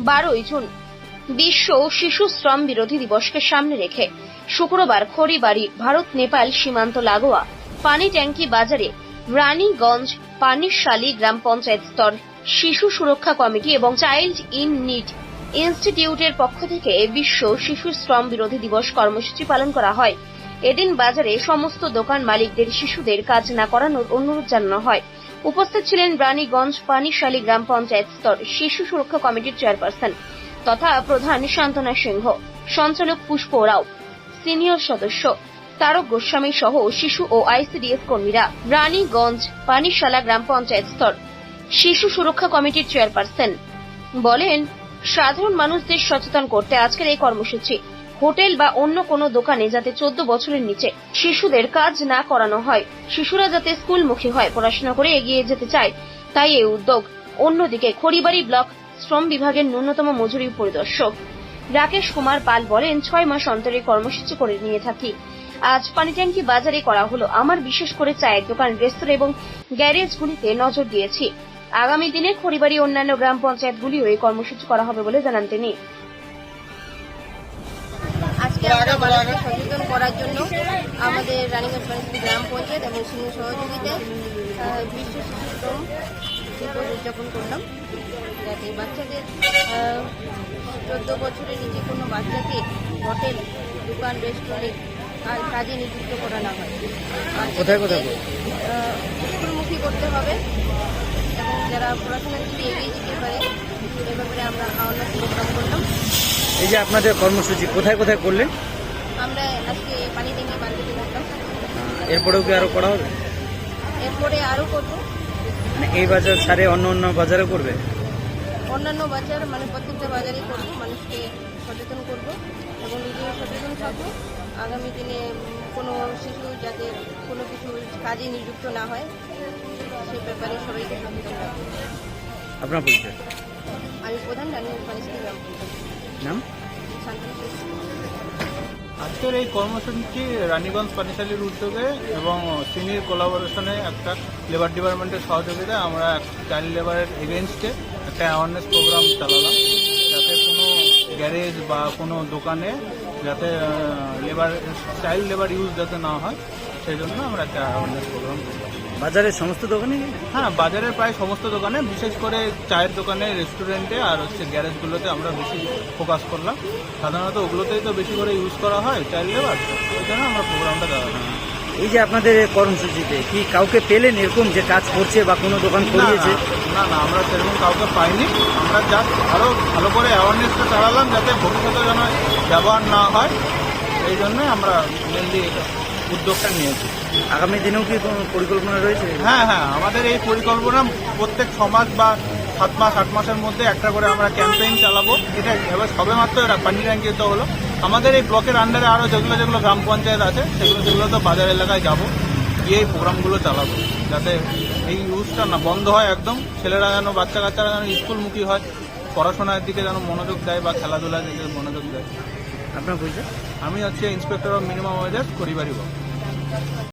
বারোই জুন। বিশ্ব শিশু শ্রম বিরোধী দিবসকে সামনে রেখে শুক্রবার খড়িবাড়ির ভারত, নেপাল সীমান্ত লাগোয়া পানি ট্যাঙ্কি বাজারে রানীগঞ্জ, পানিশালী গ্রাম পঞ্চায়েত স্তর শিশু সুরক্ষা কমিটি এবং চাইল্ড ইন নিড ইনস্টিটিউটের পক্ষ থেকে বিশ্ব শিশু শ্রম বিরোধী দিবস কর্মসূচি পালন করা হয়। এদিন বাজারে সমস্ত দোকান মালিকদের, শিশুদের কাজ না করানোর অনুরোধ জানানো হয়। উপস্থিত ছিলেন রানীগঞ্জ পানিশালী গ্রাম পঞ্চায়েত স্তর শিশু সুরক্ষা কমিটির চেয়ারপারসন তথা প্রধান শান্তনা সিংহ, সঞ্চালক পুষ্প রাও, সিনিয়র সদস্য তারক গোস্বামী সহ শিশু ও আইসিডিএস কর্মীরা রানীগঞ্জ পানিশালা গ্রাম পঞ্চায়েত স্তর শিশু সুরক্ষা কমিটির চেয়ারপারসন বলেন, সাধারণ মানুষদের সচেতন করতে আজকের এই কর্মসূচি হোটেল বা অন্য কোনো দোকানে যাতে চোদ্দ বছরের নিচে শিশুদের কাজ না করানো হয়। শিশুরা যাতে স্কুলমুখী হয়, পড়াশোনা করে এগিয়ে যেতে চায়, তাই এই উদ্যোগ। অন্যদিকে খড়িবাড়ি ব্লক শ্রম বিভাগের ন্যূনতম মজুরি পরিদর্শক রাকেশ কুমার পাল বলেন, ছয় মাস অন্তরে কর্মসূচি করে নিয়ে থাকি। আজ পানি পানিট্যাঙ্কি বাজারে করা হলো। আমার বিশেষ করে চায়ের দোকান, রেস্তোরাঁ এবং গ্যারেজগুলিতে নজর দিয়েছি। আগামী দিনে খড়িবাড়ি অন্যান্য গ্রাম পঞ্চায়েতগুলিও এই কর্মসূচি করা হবে বলে জানান তিনি। আজকে আমরা মানুষকে সচেতন করার জন্য আমাদের রানীগঞ্জ গ্রাম পঞ্চায়েত এবং সিংহ সহযোগিতায় বিশ্ব শিশু শ্রম দিবস উদযাপন করলাম। যাতে বাচ্চাদের চোদ্দ বছরের নিচে কোনো বাচ্চাকে হোটেল দোকান রেস্টুরেন্ট আর কাজে নিযুক্ত করা না হয়। কোথায় কোথায় স্কুলমুখী করতে হবে এবং যারা পড়াশোনা যদি এগিয়ে যেতে পারে এ ব্যাপারে আমরা আওয়ারনেস প্রোগ্রাম করলাম। এই যে আপনাদের কর্মসূচি কোথায় কোথায় করলেন আমরা আজকে আহ, এরপরেও কি আরও করা হবে? এরপরে করব। মানে এই বাজার ছাড়ে অন্য অন্য বাজারে করবে? অন্যান্য বাজার মানে প্রত্যেকটা বাজারেই করব মানুষকে সচেতন করব এবং নিজেও সচেতন থাকব। আগামী দিনে কোনো শিশু যাতে কোনো কিছু কাজে নিযুক্ত না হয় সে ব্যাপারে সবাইকে সচেতন রাখব আপনার পরিচয়? আমি প্রধান গ্রাম পঞ্চায়েত নাম? আজকের এই কর্মসূচি রানীগঞ্জ পানিশালীর উদ্যোগে এবং সিনির কোলাবোরেশনে একটা লেবার ডিপার্টমেন্টের সহযোগিতায় আমরা চাইল্ড লেবারের এগেনস্টে একটা অ্যাওয়ারনেস প্রোগ্রাম চালালাম। যাতে কোনো গ্যারেজ বা কোনো দোকানে যাতে লেবার চাইল্ড লেবার ইউজ যাতে না হয় সেই জন্য আমরা একটা অ্যাওয়ারনেস প্রোগ্রাম বাজারের সমস্ত দোকানে হ্যাঁ বাজারের প্রায় সমস্ত দোকানে বিশেষ করে চায়ের দোকানে রেস্টুরেন্টে আর হচ্ছে গ্যারেজগুলোতে আমরা বেশি ফোকাস করলাম। সাধারণত ওগুলোতেই তো বেশি করে ইউজ করা হয় চাইল্ড লেবার ওই জন্য আমরা প্রোগ্রামটা দেওয়া হয়। এই যে আপনাদের কর্মসূচিতে কি কাউকে পেলেন এরকম যে কাজ করছে বা কোনো দোকান করিয়েছে না না আমরা সেরকম কাউকে পাইনি। আমরা জাস্ট আরও ভালো করে অ্যাওয়ারনেসটা চালালাম যাতে ভবিষ্যতে যেন ব্যবহার না হয়। এই জন্য আমরা মেনলি উদ্যোগটা নিয়েছি। আগামী দিনেও কি কোনো পরিকল্পনা রয়েছে? হ্যাঁ হ্যাঁ আমাদের এই পরিকল্পনা প্রত্যেক ছ মাস বা সাত মাস আট মাসের মধ্যে একটা করে আমরা ক্যাম্পেইন চালাবো। এটা এবার সবে মাত্র তো হলো। আমাদের এই ব্লকের আন্ডারে আরও যেগুলো যেগুলো গ্রাম পঞ্চায়েত আছে সেগুলো সেগুলো তো বাজার এলাকায় যাব গিয়ে এই প্রোগ্রামগুলো চালাবো যাতে এই ইউজটা না বন্ধ হয় একদম ছেলেরা যেন বাচ্চা কাচ্চারা যেন স্কুলমুখী হয় পড়াশোনার দিকে যেন মনোযোগ দেয় বা খেলাধুলার দিকে মনোযোগ দেয়। আপনার পরিচয়? আমি হচ্ছে ইন্সপেক্টর অফ মিনিমাম ওয়েজেস করিবারি